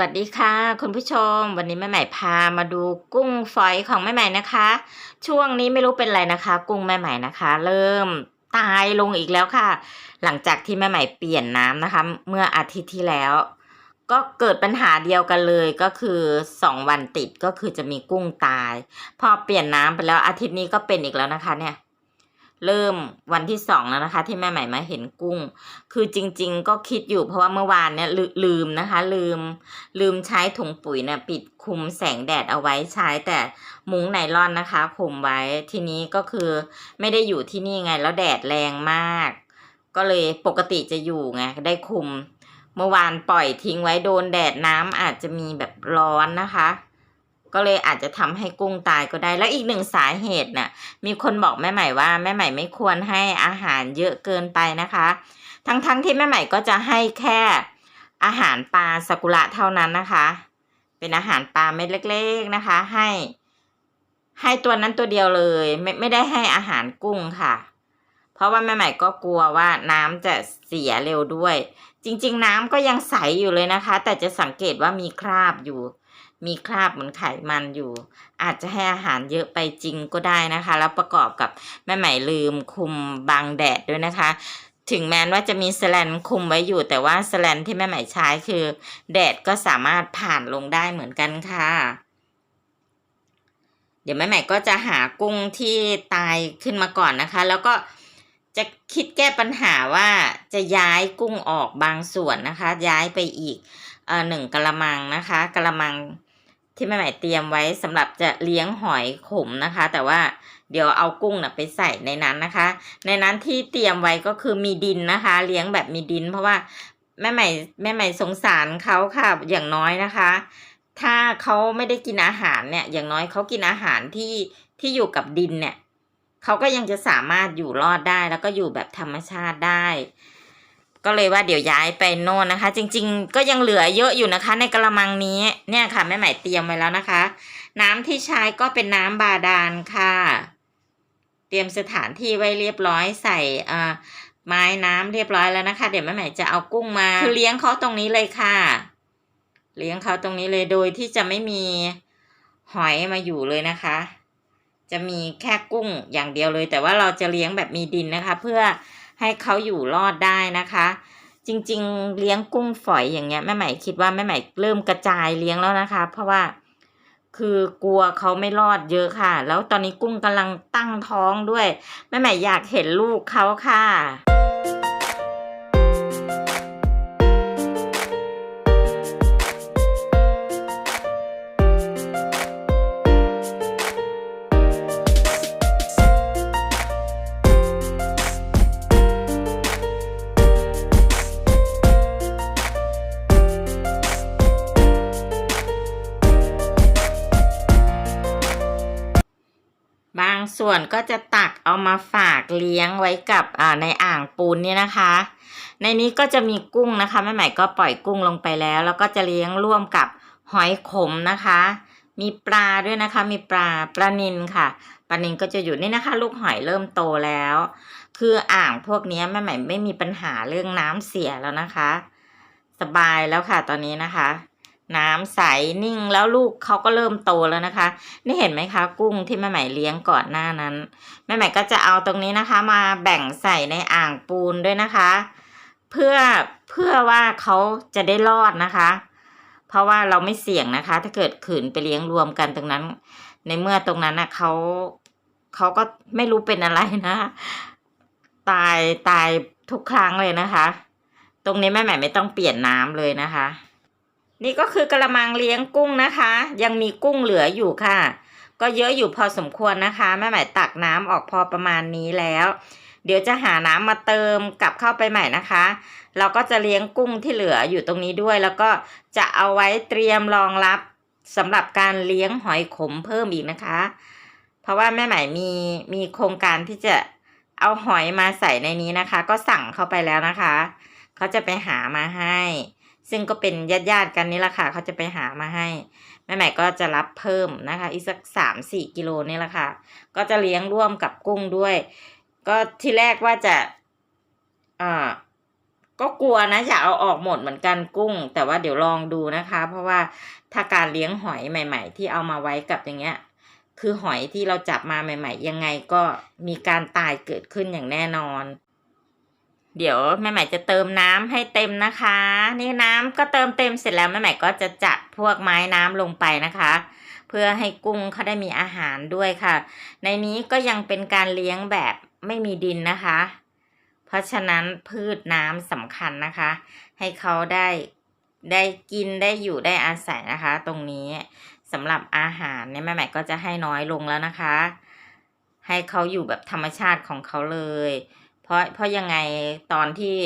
วัสดีค่ะ คุณผู้ชม วันนี้แม่ใหม่พามาดูกุ้งฝอยของแม่ใหม่นะคะ ช่วงนี้ไม่รู้เป็นไรนะคะ กุ้งแม่ใหม่นะคะ เริ่มตายลงอีกแล้วค่ะ หลังจากที่แม่ใหม่เปลี่ยนน้ำนะคะ เมื่ออาทิตย์ที่แล้ว ก็เกิดปัญหาเดียวกันเลยก็คือสองวันติดก็คือจะมีกุ้งตาย พอเปลี่ยนน้ำไปแล้วอาทิตย์นี้ก็เป็นอีกแล้วนะคะเนี่ย เริ่มวันที่สองแล้วนะคะ ที่แม่ใหม่มาเห็นกุ้ง คือจริง ๆ ก็คิดอยู่เพราะว่าเมื่อวานเนี่ยลืลืมนะคะ ลืม ลืมใช้ถุงปุ๋ยเนี่ยปิดคุมแสงแดดเอาไว้ใช้แต่มุ้งไนลอนนะคะคุมไว้ทีนี้ก็คือไม่ได้อยู่ที่นี่ไงแล้วแดดแรงมาก ก็เลยปกติจะอยู่ไงได้คุม เมื่อวานปล่อยทิ้งไว้โดนแดดน้ำอาจจะมีแบบร้อนนะคะ ก็เลยอาจจะทำให้กุ้งตายก็ได้ แล้วอีกหนึ่งสาเหตุน่ะมีคนบอกแม่ใหม่ว่าแม่ใหม่ไม่ควรให้อาหารเยอะเกินไปนะคะ ทั้งๆทที่แม่ใหม่ก็จะให้แค่อาหารปลาสกุระเท่านั้นนะคะ เป็นอาหารปลาเม็ดเล็ก ๆนะคะ ให้ ให้ตัวนั้นตัวเดียวเลย ไม่ไม่ได้ให้อาหารกุ้งค่ะ เพราะว่าแม่ใหม่ก็กลัวว่าน้ำจะเสียเร็วด้วย จริง ๆ น้ำก็ยังใสอยู่เลยนะคะ แต่จะสังเกตว่ามีคราบอยู่ มีคราบเหมือนไขมันอยู่ อาจจะให้อาหารเยอะไปจริงก็ได้นะคะ แล้วประกอบกับแม่ใหม่ลืมคุมบังแดดด้วยนะคะ ถึงแม้ว่าจะมีสแลนคุมไว้อยู่ แต่ว่าสแลนที่แม่ใหม่ใช้คือ แดดก็สามารถผ่านลงได้เหมือนกันค่ะ เดี๋ยวแม่ใหม่ก็จะหากุ้งที่ตายขึ้นมาก่อนนะคะ แล้วก็จะคิดแก้ปัญหาว่าจะย้ายกุ้งออกบางส่วนนะคะ ย้ายไปอีกหนึ่งกะละมังนะคะกะละมัง ที่แม่ใหม่เตรียมไว้สำหรับจะเลี้ยงหอยขมนะคะ แต่ว่าเดี๋ยวเอากุ้งนะไปใส่ในนั้นนะคะ ในนั้นที่เตรียมไว้ก็คือมีดินนะคะ เลี้ยงแบบมีดิน เพราะว่าแม่ใหม่แม่ใหม่สงสารเขาค่ะอย่างน้อยนะคะ ถ้าเขาไม่ได้กินอาหารเนี่ย อย่างน้อยเขากินอาหารที่ที่อยู่กับดินเนี่ยเขาก็ยังจะสามารถอยู่รอดได้แล้วก็อยู่แบบธรรมชาติได้ ก็เลยว่าเดี๋ยวย้ายไปโน่นนะคะ จริง ๆ ก็ยังเหลือเยอะอยู่นะคะ ในกระมังนี้เนี่ยค่ะแม่ใหม่เตรียมไว้แล้วนะคะ น้ำที่ใช้ก็เป็นน้ำบาดาลค่ะ เตรียมสถานที่ไว้เรียบร้อยใส่อ่าไม้น้ำเรียบร้อยแล้วนะคะ เดี๋ยวแม่ใหม่จะเอากุ้งมาคือเลี้ยงเขาตรงนี้เลยค่ะ เลี้ยงเขาตรงนี้เลยโดยที่จะไม่มีหอยมาอยู่เลยนะคะ จะมีแค่กุ้งอย่างเดียวเลย แต่ว่าเราจะเลี้ยงแบบมีดินนะคะ เพื่อ ให้เขาอยู่รอดได้นะคะ จริงๆ เลี้ยงกุ้งฝอยอย่างเงี้ยแม่ใหม่คิดว่าแม่ใหม่เริ่มกระจายเลี้ยงแล้วนะคะ เพราะว่าคือกลัวเขาไม่รอดเยอะค่ะ แล้วตอนนี้กุ้งกำลังตั้งท้องด้วย แม่ใหม่อยากเห็นลูกเขาค่ะ ส่วนก็จะตักเอามาฝากเลี้ยงไว้กับในอ่างปูนเนี่ยนะคะ ในนี้ก็จะมีกุ้งนะคะแม่ใหม่ก็ปล่อยกุ้งลงไปแล้ว แล้วก็จะเลี้ยงร่วมกับหอยขมนะคะ มีปลาด้วยนะคะ มีปลาปลานินค่ะปลานินก็จะอยู่นี่นะคะ ลูกหอยเริ่มโตแล้ว คืออ่างพวกนี้แม่ใหม่ไม่มีปัญหาเรื่องน้ำเสียแล้วนะคะ สบายแล้วค่ะตอนนี้นะคะ น้ำใสนิ่งแล้วลูกเขาก็เริ่มโตแล้วนะคะ นี่เห็นไหมคะกุ้งที่แม่ใหม่เลี้ยงก่อนหน้านั้น แม่ใหม่ก็จะเอาตรงนี้นะคะ มาแบ่งใส่ในอ่างปูนด้วยนะคะ เพื่อเพื่อว่าเขาจะได้รอดนะคะ เพราะว่าเราไม่เสี่ยงนะคะ ถ้าเกิดขืนไปเลี้ยงรวมกันตรงนั้น ในเมื่อตรงนั้นนะเขาเขาก็ไม่รู้เป็นอะไรนะ ตายตายทุกครั้งเลยนะคะ ตรงนี้แม่ใหม่ไม่ต้องเปลี่ยนน้ำเลยนะคะ นี่ก็คือกระมังเลี้ยงกุ้งนะคะ ยังมีกุ้งเหลืออยู่ค่ะ ก็เยอะอยู่พอสมควรนะคะแม่ใหม่ตักน้ำออกพอประมาณนี้แล้ว เดี๋ยวจะหาน้ำมาเติมกลับเข้าไปใหม่นะคะ เราก็จะเลี้ยงกุ้งที่เหลืออยู่ตรงนี้ด้วย แล้วก็จะเอาไว้เตรียมรองรับสำหรับการเลี้ยงหอยขมเพิ่มอีกนะคะ เพราะว่าแม่ใหม่มีมีโครงการที่จะเอาหอยมาใส่ในนี้นะคะ ก็สั่งเข้าไปแล้วนะคะ เขาจะไปหามาให้ ซึ่งก็เป็นญาติญาติๆกันนี่แหละค่ะเขาจะไปหามาให้ แม่ใหม่ก็จะรับเพิ่มนะคะ อีกสักสามสี่กิโลนี่แหละค่ะ ก็จะเลี้ยงร่วมกับกุ้งด้วย ก็ที่แรกว่าจะอ่อก็กลัวนะอยากเอาออกหมดเหมือนกันกุ้ง แต่ว่าเดี๋ยวลองดูนะคะ เพราะว่าถ้าการเลี้ยงหอยใหม่ ๆ ที่เอามาไว้กับอย่างเงี้ย คือหอยที่เราจับมาใหม่ ๆ ยังไงก็มีการตายเกิดขึ้นอย่างแน่นอน เดี๋ยวแม่ใหม่จะเติมน้ำให้เต็มนะคะ นี่น้ำก็เติมเต็มเสร็จแล้วแม่ใหม่ก็จะจัดพวกไม้น้ำลงไปนะคะ เพื่อให้กุ้งเขาได้มีอาหารด้วยค่ะ ในนี้ก็ยังเป็นการเลี้ยงแบบไม่มีดินนะคะ เพราะฉะนั้นพืชน้ำสำคัญนะคะ ให้เขาได้ได้กินได้อยู่ได้อาศัยนะคะ ตรงนี้สำหรับอาหารเนี่ยแม่ใหม่ก็จะให้น้อยลงแล้วนะคะ ให้เขาอยู่แบบธรรมชาติของเขาเลย เพราะเพราะยังไงตอนที่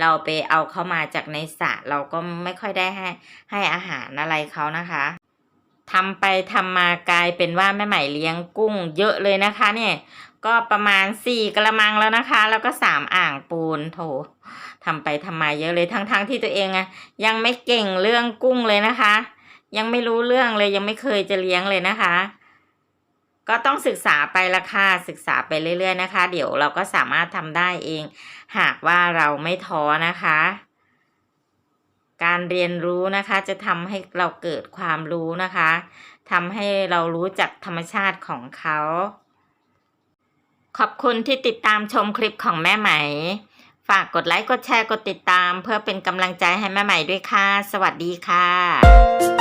เราไปเอาเขามาจากในสระเราก็ไม่ค่อยได้ให้ให้อาหารอะไรเขานะคะทำไปทำมากลายเป็นว่าแม่ใหม่เลี้ยงกุ้งเยอะเลยนะคะ เนี่ย ก็ประมาณสี่กระมังแล้วนะคะ แล้วก็สามอ่างปูนโถทำไปทำมาเยอะเลยทั้งๆทที่ตัวเองอะยังไม่เก่งเรื่องกุ้งเลยนะคะ ยังไม่รู้เรื่องเลยยังไม่เคยจะเลี้ยงเลยนะคะ ก็ต้องศึกษาไปละค่ะศึกษาไปเรื่อย ๆ นะคะ เดี๋ยวเราก็สามารถทำได้เอง หากว่าเราไม่ท้อนะคะ การเรียนรู้นะคะจะทำให้เราเกิดความรู้นะคะทำให้เรารู้จักธรรมชาติของเขา ขอบคุณที่ติดตามชมคลิปของแม่ไหม ฝากกดไลค์ กดแชร์ กดติดตาม เพื่อเป็นกำลังใจให้แม่ใหม่ด้วยค่ะ สวัสดีค่ะ